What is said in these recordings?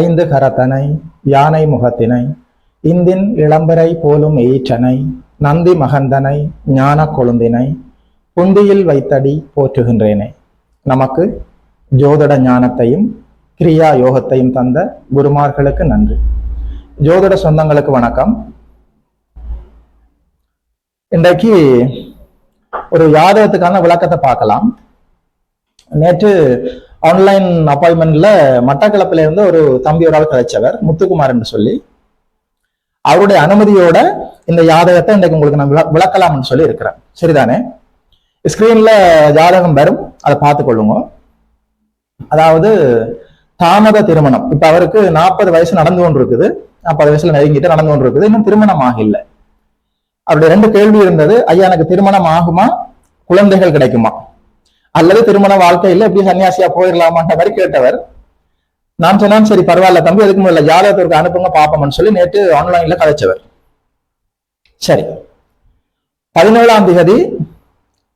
ஐந்து கரத்தனை யானை முகத்தினை இந்தின் இளம்பரை போலும் ஈற்றனை நந்தி மகந்தனை ஞான கொழுந்தினை புந்தியில் வைத்தடி போற்றுகின்றேனே. நமக்கு ஜோதிட ஞானத்தையும் கிரியா யோகத்தையும் தந்த குருமார்களுக்கு நன்றி. ஜோதிட சொந்தங்களுக்கு வணக்கம். இன்றைக்கு ஒரு ஜாதகத்துக்கான விளக்கத்தை பார்க்கலாம். நேற்று ஆன்லைன் அப்பாயின்மெண்ட்ல மட்டக்களப்பில இருந்து ஒரு தம்பி ஒரு ஆள் கிடைச்சவர் முத்துக்குமார் என்று சொல்லி. அவருடைய அனுமதியோட இந்த ஜாதகத்தை இன்றைக்கு உங்களுக்கு நான் விளக்கலாம்னு சொல்லி இருக்கிறேன். சரிதானே? ஸ்கிரீன்ல ஜாதகம் வரும் அதை பார்த்து கொள்ளுங்க. அதாவது தாமத திருமணம். இப்ப அவருக்கு நாற்பது வயசு நடந்து கொண்டு இருக்குது நாற்பது வயசுல நெருங்கிட்டு நடந்து கொண்டு இருக்குது இன்னும் திருமணம் ஆகல அவருடைய ரெண்டு கேள்வி இருந்தது ஐயா எனக்கு திருமணம் ஆகுமா? குழந்தைகள் கிடைக்குமா? அல்லது திருமண வாழ்க்கையில எப்படி சன்னியாசியா போயிடலாமான்ற மாதிரி கேட்டவர். நான் சொன்னேன் சரி பரவாயில்ல தம்பி அதுக்கு முதல்ல ஜாதகத்திற்கு அனுப்புங்க பாப்போம்னு சொல்லி நேற்று ஆன்லைன்ல கதைச்சவர். சரி. பதினேழாம் தேதி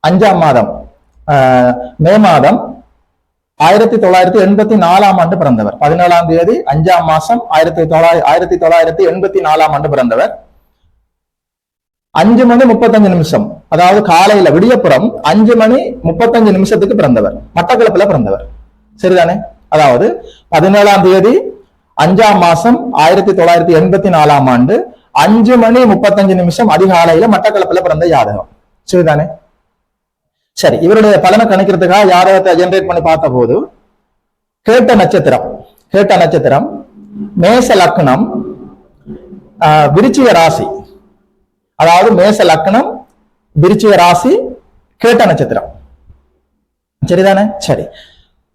அஞ்சாம் மாதம் ஆஹ், மே மாதம் ஆயிரத்தி தொள்ளாயிரத்தி எண்பத்தி நாலாம் ஆண்டு பிறந்தவர். பதினேழாம் தேதி அஞ்சாம் மாசம் ஆயிரத்தி தொள்ளாயிரத்தி ஆயிரத்தி தொள்ளாயிரத்தி எண்பத்தி நாலாம் ஆண்டு பிறந்தவர். அஞ்சு மணி முப்பத்தஞ்சு நிமிஷம். அதாவது காலையில விடியப்புறம் அஞ்சு மணி முப்பத்தஞ்சு நிமிஷத்துக்கு பிறந்தவர். மட்டக்களப்புல பிறந்தவர். சரிதானே? அதாவது பதினேழாம் தேதி அஞ்சாம் மாசம் ஆயிரத்தி தொள்ளாயிரத்தி எண்பத்தி நாலாம் ஆண்டு அஞ்சு மணி முப்பத்தஞ்சு நிமிஷம் அதிகாலையில மட்டக்களப்புல பிறந்த ஜாதகம் சரிதானே? சரி இவருடைய பலனை கணிக்கிறதுக்காக ஜாதகத்தை ஜென்ரேட் பண்ணி பார்த்த போது கேட்ட நட்சத்திரம் கேட்ட நட்சத்திரம் மேச லக்னம் ஆஹ், விருச்சிக ராசி அதாவது மேச லக்னம் விருச்சிக ராசி கேட்ட நட்சத்திரம். சரிதானே? சரி.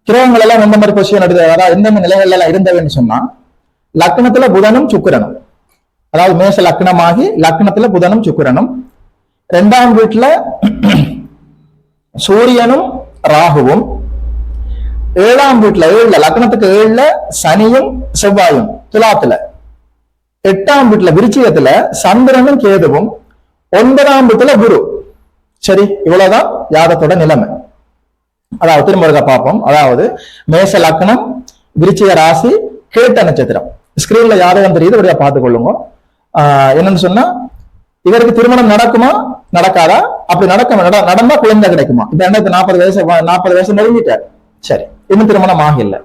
கிரகங்கள் எல்லாம் எந்த மாதிரி பொசிஷன் எடுத்து அதாவது எந்தெந்த நிலைகள்ல எல்லாம் இருந்தவன்னு சொன்னா லக்னத்துல புதனும் சுக்கிரனும். அதாவது மேச லக்னமாகி லக்னத்துல புதனும் சுக்கிரனும். ரெண்டாம் வீட்டுல சூரியனும் ராகுவும். ஏழாம் வீட்டுல ஏழுல லக்னத்துக்கு ஏழுல சனியும் செவ்வாயும் துலாத்துல. எட்டாம் வீட்டுல விருச்சிகத்துல சந்திரனும் கேதுவும் ஒன்பதாம் வீட்டுல குரு. சரி இவ்வளவுதான் யாதத்தோட நிலைமை. அதாவது திரும்ப பார்ப்போம். அதாவது மேச லக்னம் விருச்சிக ராசி கேட்ட நட்சத்திரம். ஸ்கிரீன்ல ஜாதகம் தெரியுது அப்படியே பார்த்துக் கொள்ளுங்க. ஆஹ் என்னன்னு சொன்னா இவருக்கு திருமணம் நடக்குமா? நடக்காதா? அப்படி நடக்க நட- நடந்தா குழந்தை கிடைக்குமா? இப்ப என்ன நாற்பது வயசு நாற்பது வயசு நெருங்கிட்டார். சரி இன்னும் திருமணம் ஆகல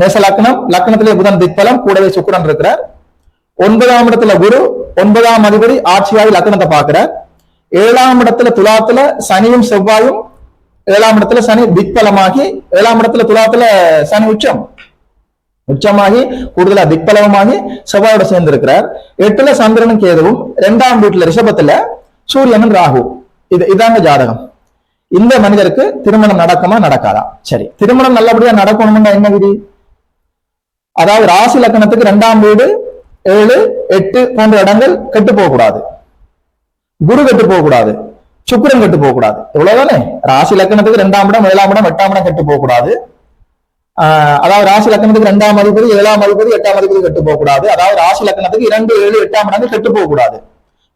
மேச லக்னம் லக்னத்திலே புதன் திக்பலம் கூடவே சுக்கரன் இருக்கிறார். ஒன்பதாம் இடத்துல குரு ஒன்பதாம் அதிபதி ஆட்சியாகி லக்னத்தை பாக்குற ஏழாம் இடத்துல துலாத்துல சனியும் செவ்வாயும் ஏழாம் இடத்துல சனி திக்பலமாகி ஏழாம் இடத்துல துலாத்துல சனி உச்சம். உச்சமாகி கூடுதலா திக்பலமாகி செவ்வாயோட சேர்ந்து இருக்கிறார் எட்டுல சந்திரனும் கேதுவும் இரண்டாம் வீட்டுல ரிஷபத்துல சூரியனும் ராகு. இது இதாங்க ஜாதகம். இந்த மனிதருக்கு திருமணம் நடக்குமா நடக்காதா? சரி திருமணம் நல்லபடியா நடக்கணும்னா என்ன விதி? அதாவது ராசி லக்கணத்துக்கு இரண்டாம் வீடு ஏழு எட்டு போன்ற இடங்கள் கெட்டு போகக்கூடாது குரு கெட்டு போகக்கூடாது சுக்கரன் கெட்டு போகக்கூடாது கூடாது இவ்வளவுதானே ராசி லக்கணத்துக்கு இரண்டாம் இடம் ஏழாம் இடம் எட்டாம் இடம் கெட்டு போகக்கூடாது ஆஹ் அதாவது ராசி லக்கணத்துக்கு ரெண்டாம் அதிபதி ஏழாம் அதிபதி எட்டாம் அதிபதி கெட்டு போகக்கூடாது அதாவது ராசி லக்கணத்துக்கு இரண்டு ஏழு எட்டாம் இடங்கள் கெட்டு போகக்கூடாது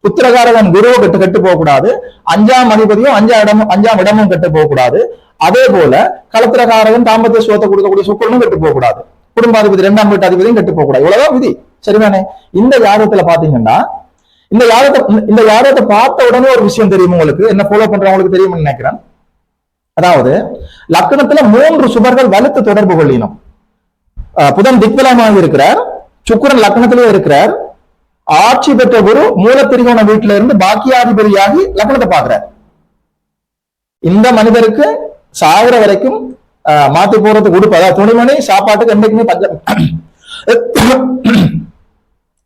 புத்திரகாரகன் குருவை கெட்டு கெட்டு போகக்கூடாது அஞ்சாம் அதிபதியும் அஞ்சாம் இடமும் அஞ்சாம் இடமும் கெட்டு போகக்கூடாது அதே போல களத்திரகாரகன் தாம்பத்திய சுகத்தை கொடுக்கக்கூடிய சுக்கரனும் கெட்டு போகக்கூடாது குடும்பாதிபதி இரண்டாம் வீட்டு அதிபதியும் கெட்டு போகக்கூடாது இவ்வளவுதான் விதி சரிதானே இந்த ஜாதகத்துல பாத்தீங்கன்னா இந்த ஜாதகத்தை இந்த ஜாதகத்தை பார்த்த உடனே ஒரு விஷயம் தெரியும் உங்களுக்கு? என்ன ஃபாலோ பண்றவங்களுக்கு தெரியும்னு நினைக்கிறேன். அதாவது லக்னத்துல மூன்று சுபர்கள் வலுத்து தொடர்பு கொள்ளினோம். புதன் திக்பலமாக இருக்கிறார் சுக்கிரன் லக்னத்திலே இருக்கிறார். ஆட்சி பெற்ற குரு மூலத்திரிகோண வீட்டில இருந்து பாக்கியாதிபதியாகி லக்னத்தை பாக்குறார் இந்த மனிதருக்கு சாகிற வரைக்கும் மாத்தி போறதுக்கு உடுப்பு. அதாவது துணிமணி சாப்பாட்டுக்கு என்னைக்குமே பஞ்சம்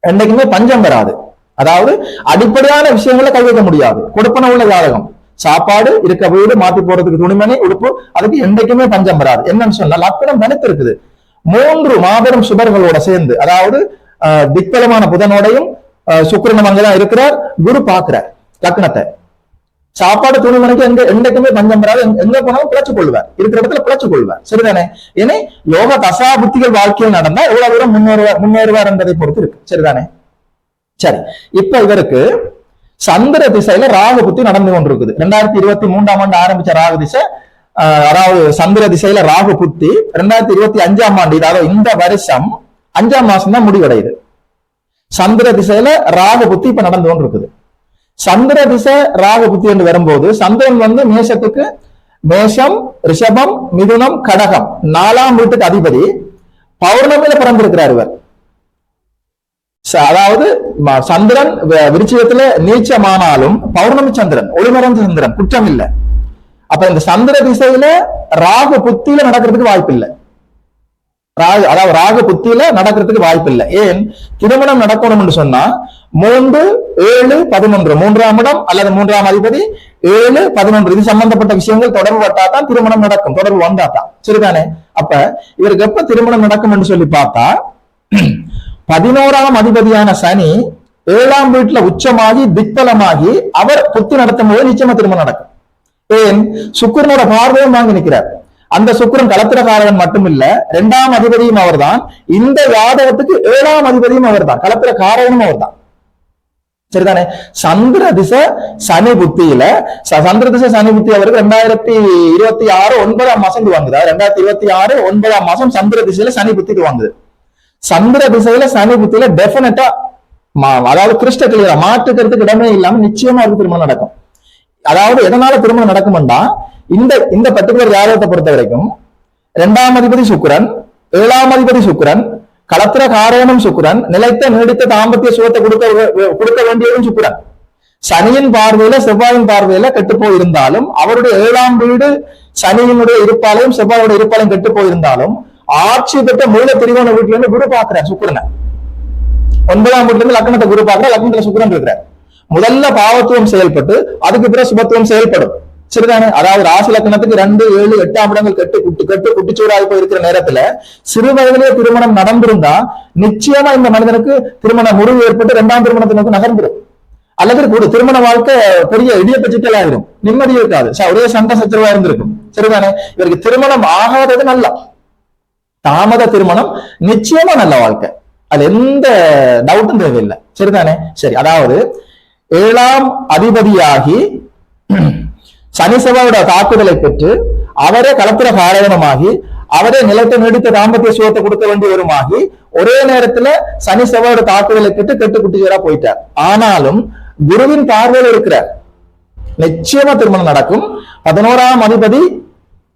என்றைக்குமே பஞ்சம் வராது அதாவது அடிப்படையான விஷயங்களை கை வைக்க முடியாது. கொடுப்பன உள்ள ஜாதகம். சாப்பாடு இருக்க வீடு மாத்தி போறதுக்கு துணிமணி உடுப்பு அதுக்கு என்றைக்குமே பஞ்சம் வராது என்னன்னு சொன்னா லக்கணம் தனித்து இருக்குது மூன்று மாபெரும் சுபர்களோட சேர்ந்து அதாவது ஆஹ், திக்பலமான புதனோடையும் சுக்கிரன் சுக்கிரனும் அங்கதான் இருக்கிறார் குரு பாக்குறார் லக்னத்தை சாப்பாடு துணிமணிக்கு எங்க என்றைக்குமே பஞ்சம் வராது. எங்க- எங்க போனாலும் பிழைச்சு கொள்வார் இருக்கிற இடத்துல பிழைச்சு கொள்வார் சரிதானே? ஏன்னா யோக தசா புத்திகள் வாழ்க்கையில் நடந்தா எவ்வளவு தூரம் முன்னேறுவார் முன்னேறுவார் என்பதை பொறுத்து இருக்கு. சரிதானே? சரி. இப்ப இவருக்கு சந்திர திசையில ராகு புத்தி நடந்து கொண்டிருக்குது. ரெண்டாயிரத்தி இருபத்தி மூன்றாம் ஆண்டு ஆரம்பிச்ச ராகு திசை ஆஹ், அதாவது சந்திர திசையில ராகு புத்தி ரெண்டாயிரத்தி இருபத்தி அஞ்சாம் ஆண்டு அதாவது இந்த வருஷம் அஞ்சாம் மாசம் தான் முடிவடையுது. சந்திர திசையில ராகு புத்தி இப்ப நடந்து கொண்டு இருக்குது சந்திர திசை ராகு புத்தி என்று வரும்போது சந்திரன் வந்து மேஷத்துக்கு மேஷம் ரிஷபம் மிதுனம் கடகம். நாலாம் வீட்டுக்கு அதிபதி. பௌர்ணமியில பிறந்திருக்கிறார் இவர். ச- அதாவது ம- சந்திரன் வ- விருச்சிகத்துல நீச்சமானாலும் பௌர்ணமி சந்திரன் ஒளிமறைந்த சந்திரன் குற்றம் இல்லை அப்ப இந்த சந்திர திசையில ராகு புத்தியில நடக்கிறதுக்கு வாய்ப்பு இல்லை ராகு அதாவது ராகு புத்தியில நடக்கிறதுக்கு வாய்ப்பு இல்லை. ஏன்? திருமணம் நடக்கணும்னு சொன்னா மூன்று ஏழு பதினொன்று. மூன்றாம் இடம் அல்லது மூன்றாம் அதிபதி ஏழு பதினொன்று. இது சம்பந்தப்பட்ட விஷயங்கள் தொடர்பு பட்டா தான் திருமணம் நடக்கும். தொடர்பு வந்தாதான். சரிதானே? அப்ப இவருக்கு எப்ப திருமணம் நடக்கும் என்று சொல்லி பார்த்தா பதினோராம் அதிபதியான சனி ஏழாம் வீட்டுல உச்சமாகி திக்பலமாகி அவர் புத்தி நடத்தும் போது நிச்சயமா திருமணம் நடக்கும். ஏன்? சுக்கரனோட பார்வையும் வாங்கி நிற்கிறார் அந்த சுக்கிரன் களத்திரக்காரன் மட்டுமில்ல இரண்டாம் அதிபதியும் அவர்தான். இந்த ஜாதகத்துக்கு ஏழாம் அதிபதியும் அவர்தான். களத்திர காரகனும் அவர்தான். சரிதானே? சந்திர திசை சனி புத்தியில சந்திர திசை சனி புத்தி அவருக்கு ரெண்டாயிரத்தி இருபத்தி ஆறு ஒன்பதாம் மாசம் இது வாங்குதா. ரெண்டாயிரத்தி இருபத்தி ஆறு ஒன்பதாம் மாசம் சந்திர திசையில சனி புத்திக்கு வாங்குது. சந்திர திசையில சனி புத்தியில டெபினட்டா அதாவது கிறிஸ்ட கிளியரா மாற்றுக்கிறதுக்கு இடமே இல்லாம நிச்சயமா அது திருமணம் நடக்கும். அதாவது எதனால திருமணம் நடக்கும்னா இந்த இந்த பர்டிகுலர் ஜாதகத்தை பொறுத்த வரைக்கும் இரண்டாம் அதிபதி சுக்ரன் ஏழாம் அதிபதி சுக்கிரன் களத்திர காரணம் சுக்கிரன் நிலைத்த நீடித்த தாம்பத்திய சுகத்தை கொடுக்க கொடுக்க வேண்டியதும் சுக்ரன் சனியின் பார்வையில செவ்வாயின் பார்வையில கெட்டு போயிருந்தாலும் அவருடைய ஏழாம் வீடு சனியினுடைய இருப்பாலையும் செவ்வாயுடைய இருப்பாலையும் கெட்டு போயிருந்தாலும் ஆட்சி பெற்ற மூல திரிகோண வீட்டுல இருந்து குரு பாக்குறேன் சுக்கிரனை. ஒன்பதாம் வீட்டுல இருந்து லக்னத்தை குரு பாக்குற லக்னத்துல சுக்கிரன் இருக்கிறார். முதல்ல பாவத்துவம் செயல்பட்டு அதுக்கு பிறகு சுபத்துவம் செயல்படும். சரிதானே? அதாவது ராசி லக்னத்துக்கு ரெண்டு ஏழு எட்டாம் இடங்கள் கெட்டு குட்டு கெட்டு குட்டிச்சூடாகி போயிருக்கிற நேரத்துல சிறு வயதிலே திருமணம் நடந்திருந்தா நிச்சயமா இந்த மனிதனுக்கு திருமண முறிவு ஏற்பட்டு இரண்டாம் திருமணத்தை நோக்கி நகர்ந்துடும் அல்லது கூட திருமண வாழ்க்கை பெரிய இடியப்ப சிக்கல் ஆயிரும். நிம்மதி இருக்காது. ஒரே சண்டை சச்சரவா இருந்திருக்கும். சரிதானே? இவருக்கு திருமணம் ஆகாதது நல்லா. தாமத திருமணம் நிச்சயமா நல்ல வாழ்க்கை. அது எந்த டவுட்டும் தேவையில்லை. சரிதானே? சரி அதாவது ஏழாம் அதிபதியாகி சனி தாக்குதலை பெற்று அவரே களத்துல காரகணமாகி அவரே நிலத்தை நீடித்த தாம்பத்திய சுகத்தை கொடுக்க வேண்டி வருமாகி ஒரே நேரத்துல சனி செவ்வாயோட தாக்குதலை பெற்று கெட்டு குட்டிச்சரா போயிட்டார். ஆனாலும் குருவின் பார்வையில் இருக்கிறார் நிச்சயமா திருமணம் நடக்கும். பதினோராம் அதிபதி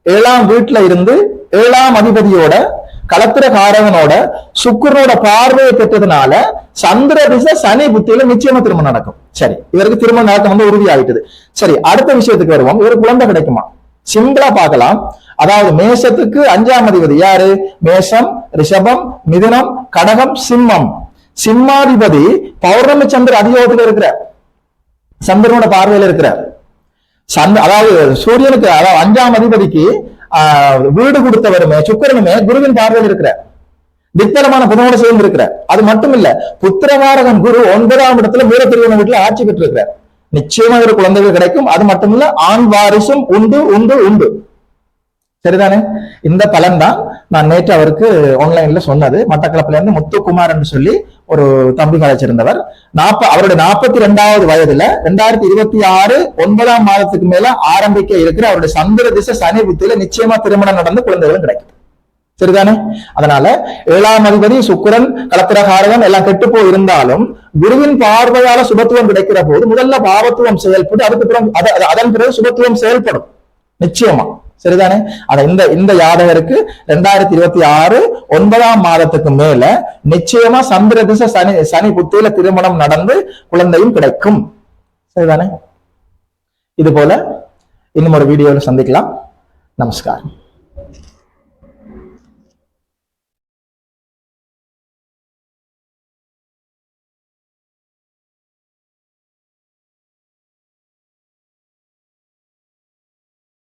ஏழாம் வீட்டுல இருந்து ஏழாம் அதிபதியோட கலத்திரகாரகனோட காரகனோட பார்வையை பெற்றதுனால சந்திர திசை சனி புத்தியில நிச்சயமா திருமணம் நடக்கும். சரி இவருக்கு திருமணம் நடக்க வந்து உறுதி சரி அடுத்த விஷயத்துக்கு வருவோம். இவருக்கு குழந்தை கிடைக்குமா? சிம்பிளா பார்க்கலாம். அதாவது மேஷத்துக்கு அஞ்சாம் அதிபதி யாரு? மேஷம் ரிஷபம் மிதுனம் கடகம் சிம்மம். சிம்மாதிபதி பௌர்ணமி சந்திர அதியோகத்துல இருக்கிறார். சந்திரனோட பார்வையில இருக்கிறார். சந்த அதாவது சூரியனுக்கு அதாவது அஞ்சாம் அதிபதிக்கு வீடு கொடுத்தவருமே சுக்கிரனுமே குருவின் பார்வையில் இருக்கிற திக்தரமான புதனோட சேர்ந்து இருக்கிற அது மட்டும் இல்ல புத்திரகாரகன் குரு ஒன்பதாம் இடத்துல வீரத்திருவன வீட்டுல ஆட்சி பெற்று இருக்கிற நிச்சயமா ஒரு குழந்தைகள் கிடைக்கும். அது மட்டும் இல்ல ஆண் வாரிசும் உண்டு உண்டு உண்டு. சரிதானே? இந்த பலன் தான் நான் நேற்று அவருக்கு ஆன்லைன்ல சொன்னது. மட்டக்களப்புல இருந்து முத்துக்குமார் என்று சொல்லி ஒரு தம்பி கலைச்சிருந்தவர் நாப்ப அவருடைய நாற்பத்தி ரெண்டாவது வயதுல ரெண்டாயிரத்தி இருபத்தி ஆறு ஒன்பதாம் மாதத்துக்கு மேல ஆரம்பிக்க இருக்கிற அவருடைய சந்திர திசை சனி புத்தியில நிச்சயமா திருமணம் நடந்து குழந்தைகளும் கிடைக்கும். சரிதானே? அதனால ஏழாம் அதிபதி சுக்கிரன் கலத்திரகாரகன் எல்லாம் கெட்டு போய் இருந்தாலும் குருவின் பார்வையால சுபத்துவம் கிடைக்கிற போது முதல்ல பாவத்துவம் செயல்பட்டு அதுக்கு பிறகு அத- அதன் பிறகு சுபத்துவம் செயல்படும். நிச்சயமா. சரிதானே? அத இந்த இந்த யாதகருக்கு ரெண்டாயிரத்தி இருபத்தி ஆறு ஒன்பதாம் மாதத்துக்கு மேல நிச்சயமா சந்திர திசை சனி சனி புத்தியில திருமணம் நடந்து குழந்தையும் கிடைக்கும். சரிதானே? இது போல இன்னும் ஒரு வீடியோவில் சந்திக்கலாம். நமஸ்காரம்.